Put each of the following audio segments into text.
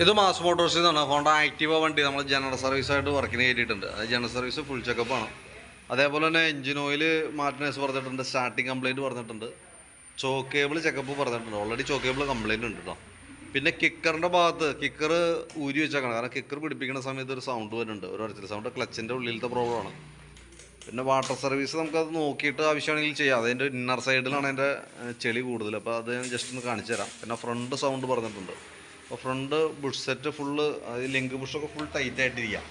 ഇത് മാസ് മോട്ടോഴ്സിൽ നിന്നാണ് Honda Activa വണ്ടി നമ്മൾ ജനറൽ സർവീസായിട്ട് വർക്കിന് കയറ്റിയിട്ടുണ്ട് അത് ജനറൽ സർവീസ് ഫുൾ ചെക്കപ്പാണ് അതേപോലെ തന്നെ എഞ്ചിൻ ഓയിൽ മാർട്ടിനേഴ്സ് പറഞ്ഞിട്ടുണ്ട് സ്റ്റാർട്ടിങ് കംപ്ലയിന്റ് പറഞ്ഞിട്ടുണ്ട്. ചോക്ക് കേബിൾ ചെക്കപ്പ് പറഞ്ഞിട്ടുണ്ട്. ഓൾറെഡി ചോക്ക് കേബിൾ കംപ്ലൈന്റ് ഉണ്ട് കേട്ടോ പിന്നെ കിക്കറിന്റെ ഭാഗത്ത് കിക്കർ ഊരി വെച്ചേക്കണം. കാരണം കിക്കർ പിടിപ്പിക്കുന്ന സമയത്ത് ഒരു സൗണ്ട് വരുന്നുണ്ട്. ഒരു ഒരച്ചിൽ സൗണ്ട് ക്ലച്ചിന്റെ ഉള്ളിലത്തെ പ്രോബ്ലമാണ് പിന്നെ വാട്ടർ സർവീസ് നമുക്കത് നോക്കിയിട്ട് ആവശ്യമാണെങ്കിൽ ചെയ്യാം. അതിന്റെ ഇന്നർ സൈഡിലാണ് അതിന്റെ ചെളി കൂടുതൽ അപ്പോൾ അത് ഞാൻ ജസ്റ്റ് ഒന്ന് കാണിച്ചു തരാം പിന്നെ ഫ്രണ്ട് സൗണ്ട് പറഞ്ഞിട്ടുണ്ട്. അപ്പോൾ front bush set full link ബുഷൊക്കെ full tight ആയിട്ടിരിക്കാം.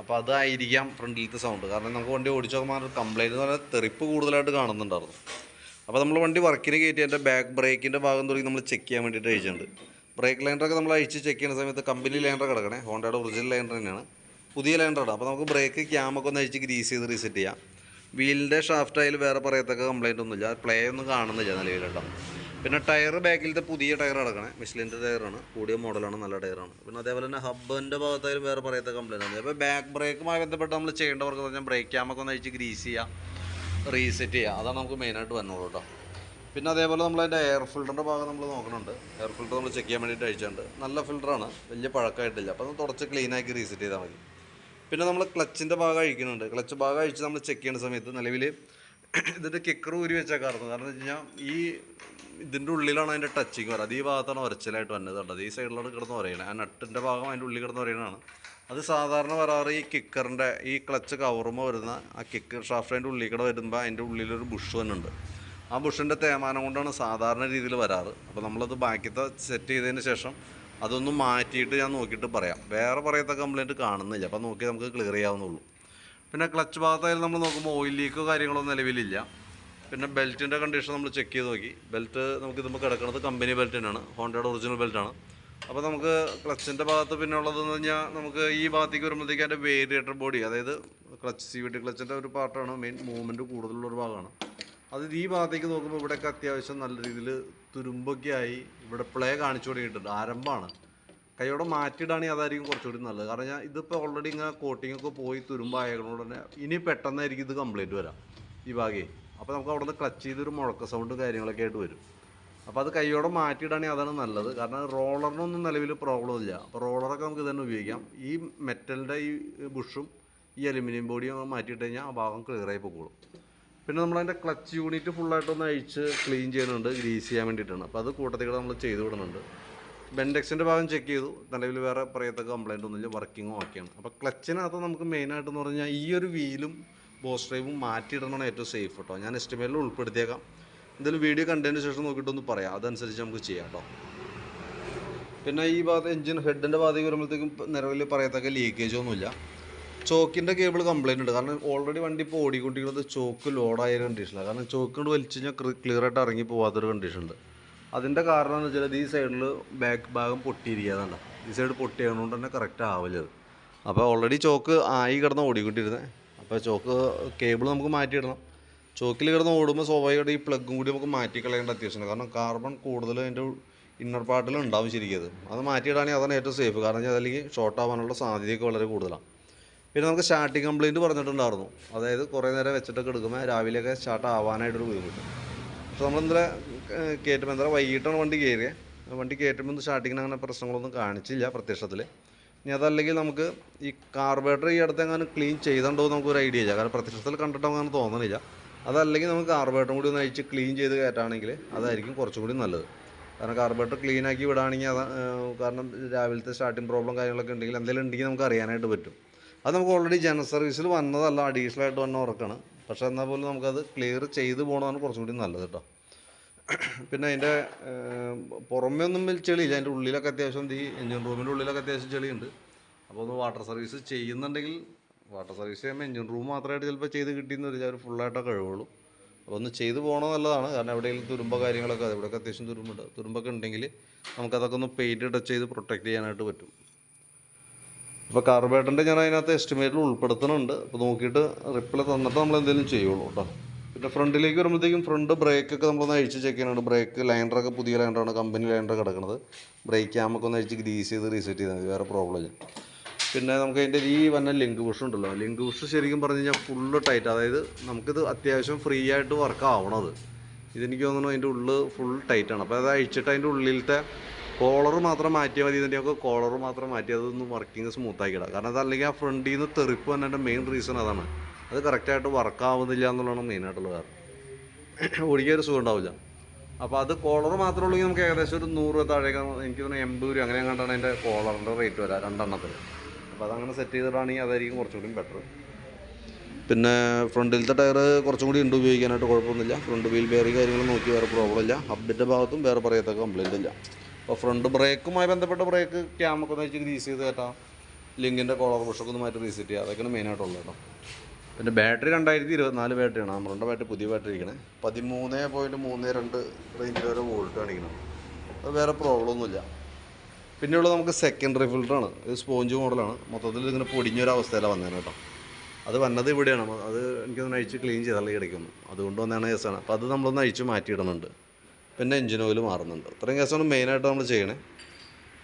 അപ്പോൾ അതായിരിക്കാം ഫ്രണ്ടിലത്തെ സൗണ്ട് കാരണം നമുക്ക് വണ്ടി ഓടിച്ചു നോക്കുമ്പോൾ കംപ്ലൈന്റ് എന്ന് പറഞ്ഞാൽ തെറിപ്പ് കൂടുതലായിട്ട് കാണുന്നുണ്ടായിരുന്നു. അപ്പോൾ നമ്മൾ വണ്ടി വർക്കിന് കയറ്റി അതിന്റെ ബാക്ക് ബ്രേക്കിന്റെ ഭാഗം തുടങ്ങി നമ്മൾ ചെക്ക് ചെയ്യാൻ വേണ്ടിയിട്ട് അയച്ചിട്ടുണ്ട് ബ്രേക്ക് ലൈനറൊക്കെ നമ്മൾ അഴിച്ച് ചെക്ക് ചെയ്യുന്ന സമയത്ത് കമ്പനി ലൈനർ കിടക്കണേ. ഹോണ്ടയുടെ ഒറിജിനൽ ലൈനർ തന്നെയാണ്. പുതിയ ലൈനറാണ് അപ്പോൾ നമുക്ക് ബ്രേക്ക് ക്യാമൊക്കെ ഒന്ന് അഴിച്ച് ഗ്രീസ് ചെയ്ത് റീസെറ്റ് ചെയ്യാം. വീലിന്റെ ഷാഫ്റ്റ് ആയാലും വേറെ പറയത്തക്ക കംപ്ലൈന്റ് ഒന്നുമില്ല. പ്ലേ ഒന്നും കാണുന്നില്ല നിലവിലുണ്ടോ പിന്നെ ടയർ ബാക്കിലത്തെ പുതിയ ടയർ അടക്കണേ. മിഷ്ലിന്റെ ടയറാണ്. കൂടിയ മോഡലാണ് നല്ല ടയറാണ്. പിന്നെ അതേപോലെ തന്നെ ഹബ്ബിന്റെ ഭാഗത്തായാലും വേറെ പറയത്ത കംപ്ലൈന്റ് ആണ്. അപ്പോൾ ബാക്ക് ബ്രേക്കുമായി ബന്ധപ്പെട്ട് നമ്മൾ ചെയ്യേണ്ട വർക്ക് പറഞ്ഞാൽ ബ്രേക്ക് ക്യാമൊക്കെ ഒന്ന് അഴിച്ച് ഗ്രീസ് ചെയ്യുക റീസെറ്റ് ചെയ്യുക അതാണ് നമുക്ക് മെയിനായിട്ട് വരണുള്ളൂ കേട്ടോ പിന്നെ അതേപോലെ നമ്മൾ അതിന്റെ എയർ ഫിൽറ്ററിന്റെ ഭാഗം നമ്മൾ നോക്കുന്നുണ്ട് എയർ ഫിൽറ്റർ നമ്മൾ ചെക്ക് ചെയ്യാൻ വേണ്ടിയിട്ട് അഴിച്ചിട്ടുണ്ട് നല്ല ഫിൽറ്ററാണ് വലിയ പഴക്കമായിട്ടില്ല. അപ്പോൾ അത് തുടച്ച് ക്ലീനാക്കി റീസെറ്റ് ചെയ്താൽ മതി. പിന്നെ നമ്മൾ ക്ലച്ചിന്റെ ഭാഗം അഴിക്കുന്നുണ്ട് ക്ലച്ച് ഭാഗം അഴിച്ച് നമ്മൾ ചെക്ക് ചെയ്യുന്ന സമയത്ത് നിലവിൽ ഇതിന്റെ കിക്കർ ഊരി വെച്ചാൽ കാരണം വെച്ച് കഴിഞ്ഞാൽ ഈ ഇതിന്റെ ഉള്ളിലാണ് അതിന്റെ ടച്ചിങ് വരുന്നത് അത് ഈ ഭാഗത്താണ് ഉരച്ചിലായിട്ട് വന്നത് കണ്ടത്. ഈ സൈഡിലാണ് കിടന്ന് പറയണത് ആ നട്ടിന്റെ ഭാഗം അതിന്റെ ഉള്ളിൽ കിടന്ന് പറയണതാണ് അത് സാധാരണ വരാറ് ഈ കിക്കറിന്റെ ഈ ക്ലച്ച് കവറുമ്പ് വരുന്ന ആ കിക്കർ ഷാഫ്റ്റിന്റെ ഉള്ളിൽ കൂടെ വരുമ്പോൾ അതിന്റെ ഉള്ളിലൊരു ബുഷ് തന്നെ ഉണ്ട് ആ ബുഷിന്റെ തേമാനം കൊണ്ടാണ് സാധാരണ രീതിയിൽ വരാറ്. അപ്പോൾ നമ്മളത് ബാക്കിത്തെ സെറ്റ് ചെയ്തതിന് ശേഷം അതൊന്ന് മാറ്റിയിട്ട് ഞാൻ നോക്കിയിട്ട് പറയാം. വേറെ പറയത്തെ കംപ്ലയിന്റ് കാണുന്നില്ല. അപ്പോൾ നോക്കി നമുക്ക് ക്ലിയർ ചെയ്യാവുന്നുള്ളൂ പിന്നെ ക്ലച്ച് ഭാഗത്തായാലും നമ്മൾ നോക്കുമ്പോൾ ഓയിൽ ലീക്കോ കാര്യങ്ങളോ നിലവിലില്ല. പിന്നെ ബെൽറ്റിന്റെ കണ്ടീഷൻ നമ്മൾ ചെക്ക് ചെയ്ത് നോക്കി. ബെൽറ്റ് നമുക്ക് ഇതുമ്പോൾ കിടക്കുന്നത് കമ്പനി ബെൽറ്റ് തന്നെയാണ്. ഹോണ്ടയുടെ ഒറിജിനൽ ബെൽറ്റാണ് അപ്പോൾ നമുക്ക് ക്ലച്ചിന്റെ ഭാഗത്ത് പിന്നെ ഉള്ളതെന്ന് പറഞ്ഞാൽ നമുക്ക് ഈ ഭാഗത്തേക്ക് വരുമ്പോഴത്തേക്ക് അതിന്റെ വേരിയേറ്റർ ബോഡി അതായത് ക്ലച്ച് സി വി ടി ക്ലച്ചിന്റെ ഒരു പാർട്ടാണ് മെയിൻ മൂവ്മെന്റ് കൂടുതലുള്ള ഒരു ഭാഗമാണ്. അത് ഈ ഭാഗത്തേക്ക് നോക്കുമ്പോൾ ഇവിടെയൊക്കെ അത്യാവശ്യം നല്ല രീതിയിൽ തുരുമ്പൊക്കെ ആയി ഇവിടെ പ്ലേ കാണിച്ചു തുടങ്ങിയിട്ടുണ്ട്. ആരംഭമാണ്. കൈയോടെ മാറ്റിയിടാണെങ്കിൽ അതായിരിക്കും കുറച്ചുകൂടി നല്ലത്. കാരണം ഞാൻ ഇതിപ്പോൾ ഓൾറെഡി ഇങ്ങനെ കോട്ടിംഗ് ഒക്കെ പോയി തുരുമ്പായതുകൊണ്ട് തന്നെ ഇനി പെട്ടെന്നായിരിക്കും ഇത് കംപ്ലീറ്റ് വരാം ഈ ഭാഗേ. അപ്പോൾ നമുക്ക് അവിടെ നിന്ന് ക്ലച്ച് ചെയ്തൊരു മുഴക്ക സൗണ്ട് കാര്യങ്ങളൊക്കെ ആയിട്ട് വരും. അപ്പോൾ അത് കൈയോടെ മാറ്റിയിടാണെങ്കിൽ അതാണ് നല്ലത്. കാരണം റോളറിനൊന്നും നിലവിൽ പ്രോബ്ലം ഇല്ല. അപ്പോൾ റോളറൊക്കെ നമുക്ക് തന്നെ ഉപയോഗിക്കാം. ഈ മെറ്റലിന്റെ ഈ ബുഷും ഈ അലുമിനിയം ബോഡിയും മാറ്റിയിട്ട് കഴിഞ്ഞാൽ ആ ഭാഗം ക്ലിയറായി പോകുള്ളൂ പിന്നെ നമ്മളതിന്റെ ക്ലച്ച് യൂണിറ്റ് ഫുള്ളായിട്ടൊന്ന് അഴിച്ച് ക്ലീൻ ചെയ്യുന്നുണ്ട്. ഗ്രീസ് ചെയ്യാൻ വേണ്ടിയിട്ടാണ്. അപ്പോൾ അത് കൂട്ടത്തിൽ നമ്മൾ ചെയ്തു വിടുന്നുണ്ട് ബെൻഡെക്സിന്റെ ഭാഗം ചെക്ക് ചെയ്തു. നിലവിൽ വേറെ പറയത്തക്ക കംപ്ലൈന്റ് ഒന്നുമില്ല. വർക്കിങ്ങും ഓക്കെയാണ് അപ്പോൾ ക്ലച്ചിനകത്ത് നമുക്ക് മെയിനായിട്ടെന്ന് പറഞ്ഞാൽ ഈ ഒരു വീലും ബോസ് ഡ്രൈവും മാറ്റിയിടണമാണ് ഏറ്റവും സേഫ് കേട്ടോ ഞാൻ എസ്റ്റിമേറ്റിൽ ഉൾപ്പെടുത്തിയേക്കാം. എന്തായാലും വീഡിയോ കണ്ടതിന് ശേഷം നോക്കിയിട്ടൊന്ന് പറയാം. അതനുസരിച്ച് നമുക്ക് ചെയ്യാം കേട്ടോ പിന്നെ ഈ ഭാഗത്ത് എഞ്ചിൻ ഹെഡിന്റെ ഭാഗത്തേക്ക് വരുമ്പോഴത്തേക്കും നിലവിൽ പറയത്തക്ക ലീക്കേജ് ഒന്നുമില്ല. ചോക്കിന്റെ കേബിൾ കംപ്ലൈന്റ് ഉണ്ട്. കാരണം ഓൾറെഡി വണ്ടി ഇപ്പോൾ ഓടിക്കൊണ്ടിരിക്കുന്നത് ചോക്ക് ലോഡായ കണ്ടീഷനാണ് കാരണം ചോക്ക് കൊണ്ട് വലിച്ചു കഴിഞ്ഞാൽ ക്ലിയർ ആയിട്ട് ഇറങ്ങി പോകാത്തൊരു കണ്ടീഷൻ ഉണ്ട്. അതിന്റെ കാരണം എന്ന് വെച്ചാൽ ഈ സൈഡിൽ ബാക്ക് ഭാഗം പൊട്ടിയിരിക്കാതാണ് ഈ സൈഡ് പൊട്ടിയതുകൊണ്ട് തന്നെ കറക്റ്റ് ആവില്ലത് അപ്പോൾ ഓൾറെഡി ചോക്ക് ആയി കിടന്ന് ഓടിക്കൊണ്ടിരുന്നത് അപ്പോൾ ചോക്ക് കേബിൾ നമുക്ക് മാറ്റിയിടണം. ചോക്കിൽ കിടന്ന് ഓടുമ്പോൾ സ്വാഭാവികമായിട്ട് ഈ പ്ലഗും കൂടി നമുക്ക് മാറ്റി കളയേണ്ട അത്യാവശ്യമാണ് കാരണം കാർബൺ കൂടുതൽ അതിന്റെ ഇന്നർ പാർട്ടിൽ ഉണ്ടാവും ശരിക്കും അത്. അത് മാറ്റിയിടാണെങ്കിൽ അതാണ് ഏറ്റവും സേഫ് കാരണം വെച്ചാൽ ഷോർട്ട് ആവാനുള്ള സാധ്യതയൊക്കെ വളരെ കൂടുതലാണ് പിന്നെ നമുക്ക് സ്റ്റാർട്ടിങ് കംപ്ലയിന്റ് പറഞ്ഞിട്ടുണ്ടായിരുന്നു. അതായത് കുറേ നേരം വെച്ചിട്ടൊക്കെ എടുക്കുമ്പോൾ രാവിലെയൊക്കെ സ്റ്റാർട്ട് ആവാനായിട്ടൊരു ബുദ്ധിമുട്ട് അപ്പോൾ നമ്മൾ കയറ്റുമ്പോൾ എന്താ വൈകിട്ടാണ് വണ്ടി കയറിയത് വണ്ടി കയറ്റുമ്പോൾ സ്റ്റാർട്ടിങ്ങിന് അങ്ങനെ പ്രശ്നങ്ങളൊന്നും കാണിച്ചില്ല പ്രത്യക്ഷത്തിൽ ഇനി അതല്ലെങ്കിൽ നമുക്ക് ഈ കാർബേറ്റർ ഈ അടുത്ത് എങ്ങാനും ക്ലീൻ ചെയ്തിട്ടുണ്ടോ നമുക്ക് ഒരു ഐഡിയ ഇല്ല. കാരണം പ്രത്യക്ഷത്തിൽ കണ്ടിട്ട് അങ്ങനെ തോന്നണില്ല. അതല്ലെങ്കിൽ നമുക്ക് കാർബേറ്ററും കൂടി ഒന്ന് അഴിച്ച് ക്ലീൻ ചെയ്ത് കയറ്റുകയാണെങ്കിൽ അതായിരിക്കും കുറച്ചും കൂടി നല്ലത്. കാരണം കാർബേറ്റർ ക്ലീൻ ആക്കി വിടുകയാണെങ്കിൽ അത് കാരണം രാവിലത്തെ സ്റ്റാർട്ടിങ് പ്രോബ്ലം കാര്യങ്ങളൊക്കെ ഉണ്ടെങ്കിൽ എന്തെങ്കിലും ഉണ്ടെങ്കിൽ നമുക്ക് അറിയാനായിട്ട് പറ്റും. അത് നമുക്ക് ഓൾറെഡി ജനറൽ സർവീസിൽ വന്നതല്ല അഡീഷണൽ ആയിട്ട് വന്ന ഉറക്കാണ്. പക്ഷേ എന്നാൽ പോലും നമുക്കത് ക്ലിയർ ചെയ്ത് പോകണതാണ് കുറച്ചും കൂടി നല്ലത് കേട്ടോ. പിന്നെ അതിന്റെ പുറമേ ഒന്നും ചെളിയില്ല. അതിന്റെ ഉള്ളിലൊക്കെ അത്യാവശ്യം ഈ എഞ്ചിൻ റൂമിന്റെ ഉള്ളിലൊക്കെ അത്യാവശ്യം ചെളിയുണ്ട്. അപ്പോൾ ഒന്ന് വാട്ടർ സർവീസ് ചെയ്യുന്നുണ്ടെങ്കിൽ വാട്ടർ സർവീസ് ചെയ്യുമ്പോൾ എഞ്ചിൻ റൂം മാത്രമായിട്ട് ചിലപ്പോൾ ചെയ്ത് കിട്ടിയെന്ന് വരില്ല അവർ ഫുള്ളായിട്ടൊക്കെ കഴിവുള്ളൂ. അപ്പോൾ ഒന്ന് ചെയ്ത് പോകണം നല്ലതാണ്. കാരണം എവിടെയെങ്കിലും തുരുമ്പ കാര്യങ്ങളൊക്കെ ഇവിടെയൊക്കെ അത്യാവശ്യം തുരുമ്പുണ്ട്. തുരുമ്പൊക്കെ ഉണ്ടെങ്കിൽ നമുക്കതൊക്കെ ഒന്ന് പെയിന്റ് ടച്ച് ചെയ്ത് പ്രൊട്ടക്റ്റ് ചെയ്യാനായിട്ട് പറ്റും. ഇപ്പോൾ കാർബേറ്ററിന്റെ ഞാൻ അതിനകത്ത് എസ്റ്റിമേറ്റിൽ ഉൾപ്പെടുത്തുന്നുണ്ട്. അപ്പോൾ നോക്കിയിട്ട് റിപ്ലൈ തന്നിട്ട് നമ്മൾ എന്തെങ്കിലും ചെയ്യുള്ളൂ കേട്ടോ. പിന്നെ ഫ്രണ്ടിലേക്ക് വരുമ്പോഴത്തേക്കും ഫ്രണ്ട് ബ്രേക്കൊക്കെ നമ്മളൊന്ന് അഴിച്ച് ചെക്ക് ചെയ്യാനുണ്ട് ബ്രേക്ക് ലൈനറൊക്കെ പുതിയ ലൈനറാണ് കമ്പനി ലൈനർ കിടക്കുന്നത്. ബ്രേക്ക് ക്യാമൊക്കെ ഒന്ന് അഴിച്ച് ഗ്രീസ് ചെയ്ത് റീസെറ്റ് ചെയ്താൽ മതി. വേറെ പ്രോബ്ലം ഇല്ല. പിന്നെ നമുക്ക് അതിന്റെ ഈ വന്ന ലിങ്ക് ബുഷ് ഉണ്ടല്ലോ. ലിങ്ക് ബുഷ് ശരിക്കും പറഞ്ഞു കഴിഞ്ഞാൽ ഫുള്ള് ടൈറ്റ് അതായത് നമുക്കിത് അത്യാവശ്യം ഫ്രീ ആയിട്ട് വർക്ക് ആവണത് ഇതെനിക്ക് തോന്നുന്നു അതിന്റെ ഉള്ളിൽ ഫുൾ ടൈറ്റാണ് അപ്പോൾ അത് അഴിച്ചിട്ട് അതിന്റെ ഉള്ളിലത്തെ കോളർ മാത്രം മാറ്റിയാൽ മതി. ഇതിന്റെയൊക്കെ കോളർ മാത്രം മാറ്റി അതൊന്ന് വർക്കിംഗ് സ്മൂത്താക്കിയിടാം കാരണം അതല്ലെങ്കിൽ ആ ഫ്രണ്ടിൽ നിന്ന് തെറിപ്പ് തന്നെ മെയിൻ റീസൺ അതാണ്. അത് കറക്റ്റായിട്ട് വർക്ക് ആവുന്നില്ല എന്നുള്ളതാണ് മെയിനായിട്ടുള്ള കാരണം. ഒരു സുഖം ഉണ്ടാവില്ല. അപ്പോൾ അത് കോളർ മാത്രമേ ഉള്ളൂ നമുക്ക് ഏകദേശം ഒരു നൂറ് താഴേക്ക് എനിക്ക് തോന്നുന്നു എൺപത് രൂപ അങ്ങനെ കണ്ടാണ് അതിന്റെ കോളറിന്റെ റേറ്റ് വരാം രണ്ടെണ്ണത്തിൽ അപ്പോൾ അതങ്ങനെ സെറ്റ് ചെയ്തിട്ടാണെങ്കിൽ അതായിരിക്കും കുറച്ചുകൂടി ബെറ്റർ പിന്നെ ഫ്രണ്ടിലത്തെ ടയർ കുറച്ചും കൂടി ഉണ്ട് ഉപയോഗിക്കാനായിട്ട് കുഴപ്പമൊന്നുമില്ല. ഫ്രണ്ട് വീൽ ബെയറി കാര്യങ്ങൾ നോക്കി വേറെ പ്രോബ്ലം ഇല്ല. ഹബിന്റെ ഭാഗത്തും വേറെ പറയത്തക്ക കംപ്ലൈന്റ് ഇല്ല. അപ്പോൾ ഫ്രണ്ട് ബ്രേക്കുമായി ബന്ധപ്പെട്ട ബ്രേക്ക് ക്യാമൊക്കെ ഒന്ന് വെച്ച് ഗ്രീസ് ചെയ്ത് കയറ്റാം ലിങ്കിന്റെ കോളർ പുഷൊക്കെ ഒന്ന് മാറ്റി റീസെറ്റ് ചെയ്യുക അതൊക്കെയാണ് മെയിനായിട്ടുള്ളത് കേട്ടോ. പിന്നെ ബാറ്ററി രണ്ടായിരത്തി ഇരുപത്തിനാല് ബാറ്ററിയാണ് നമ്മുടെ ബാറ്ററി പുതിയ ബാറ്ററി ഇരിക്കണേ. പതിമൂന്ന് പോയിന്റ് മൂന്ന് രണ്ട് റേഞ്ച് വരെ വോൾട്ട് കാണിക്കണം. അത് വേറെ പ്രോബ്ലം ഒന്നുമില്ല. പിന്നെയുള്ളത് നമുക്ക് സെക്കൻഡറി ഫിൽറ്ററാണ് ഇത് സ്പോഞ്ച് മോഡലാണ് മൊത്തത്തിൽ ഇതിങ്ങനെ പൊടിഞ്ഞൊരു അവസ്ഥയിലാണ് വന്നേനെ കേട്ടോ. അത് വന്നത് ഇവിടെയാണ്. അത് എനിക്കൊന്ന് അഴിച്ച് ക്ലീൻ ചെയ്താലേ കിടക്കുന്നു. അതുകൊണ്ട് വന്നതാണ് കേസാണ് അപ്പോൾ അത് നമ്മളൊന്ന് അഴിച്ച് മാറ്റിയിടുന്നുണ്ട്. പിന്നെ എഞ്ചിൻ ഓയിൽ മാറുന്നുണ്ട്. ഇത്രയും കേസാണ് മെയിനായിട്ട് നമ്മൾ ചെയ്യണേ.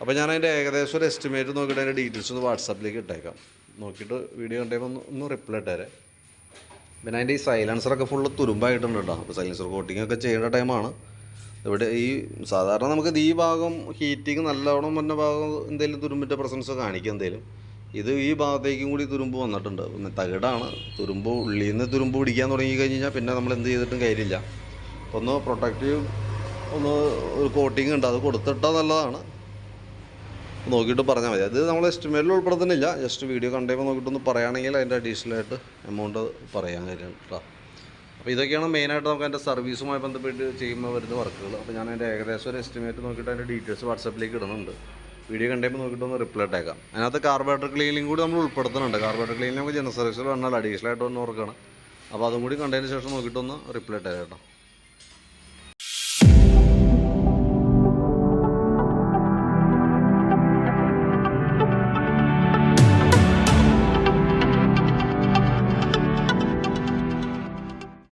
അപ്പോൾ ഞാൻ അതിന്റെ ഏകദേശം ഒരു എസ്റ്റിമേറ്റ് നോക്കിയിട്ട് അതിന്റെ ഡീറ്റെയിൽസ് ഒന്ന് വാട്സാപ്പിലേക്ക് ഇട്ടേക്കാം. നോക്കിയിട്ട് വീഡിയോ കണ്ടപ്പോൾ ഒന്ന് ഒന്ന് റിപ്ലൈ ഇട്ടേരെ. പിന്നെ അതിന്റെ ഈ സൈലൻസറൊക്കെ ഫുള്ള് തുരുമ്പായിട്ടുണ്ട് കേട്ടോ. അപ്പോൾ സൈലൻസർ കോട്ടിംഗ് ഒക്കെ ചെയ്യേണ്ട ടൈമാണ് ഇവിടെ ഈ സാധാരണ നമുക്ക് ഈ ഭാഗം ഹീറ്റിങ് നല്ലവണ്ണം വന്ന ഭാഗം എന്തെങ്കിലും തുരുമ്പിന്റെ പ്രസൻസ് കാണിക്കുക എന്തെങ്കിലും ഇത് ഈ ഭാഗത്തേക്കും കൂടി തുരുമ്പ് വന്നിട്ടുണ്ട്. പിന്നെ തകിടാണ്. തുരുമ്പ് ഉള്ളിൽ നിന്ന് തുരുമ്പ് പിടിക്കാൻ തുടങ്ങി കഴിഞ്ഞ് കഴിഞ്ഞാൽ പിന്നെ നമ്മൾ എന്ത് ചെയ്തിട്ടും കാര്യമില്ല. അപ്പോൾ ഒന്ന് പ്രൊട്ടക്റ്റീവ് ഒന്ന് ഒരു കോട്ടിങ് ഉണ്ട്. അത് കൊടുത്തിട്ടാൽ നല്ലതാണ്. നോക്കിയിട്ട് പറഞ്ഞാൽ മതി. അത് നമ്മൾ എസ്റ്റിമേറ്റിൽ ഉൾപ്പെടുത്തുന്നില്ല. ജസ്റ്റ് വീഡിയോ കണ്ടപ്പോൾ നോക്കിയിട്ടൊന്ന് പറയുകയാണെങ്കിൽ അതിന്റെ അഡീഷണലായിട്ട് എമൗണ്ട് പറയാൻ കഴിയും കേട്ടോ അപ്പോൾ ഇതൊക്കെയാണ് മെയിനായിട്ട് നമുക്ക് അതിന്റെ സർവീസുമായി ബന്ധപ്പെട്ട് ചെയ്യുമ്പോൾ വരുന്ന വർക്കുകൾ അപ്പോൾ ഞാൻ അതിന്റെ ഏകദേശം ഒരു എസ്റ്റിമേറ്റ് നോക്കിയിട്ട് അതിന്റെ ഡീറ്റെയിൽസ് വാട്സപ്പിലേക്ക് ഇടുന്നുണ്ട്. വീഡിയോ കണ്ടപ്പോൾ നോക്കിയിട്ട് ഒന്ന് റിപ്ലൈ ഇട്ടേക്കാം. അതിനകത്ത് കാർബറേറ്റർ ക്ലീനിങ് കൂടി നമ്മൾ ഉൾപ്പെടുത്തുന്നുണ്ട്. കാർബറേറ്റർ ക്ലീനിങ് നമുക്ക് ജനസർവീസിൽ സർവീസിൽ വന്നാൽ അഡീഷണലായിട്ട് ആയിട്ട് വന്ന വർക്കാണ് അപ്പോൾ അതും കൂടി കണ്ടതിന് ശേഷം നോക്കിയിട്ടൊന്ന് റിപ്ലൈ ഇട്ടേക്കാം കേട്ടോ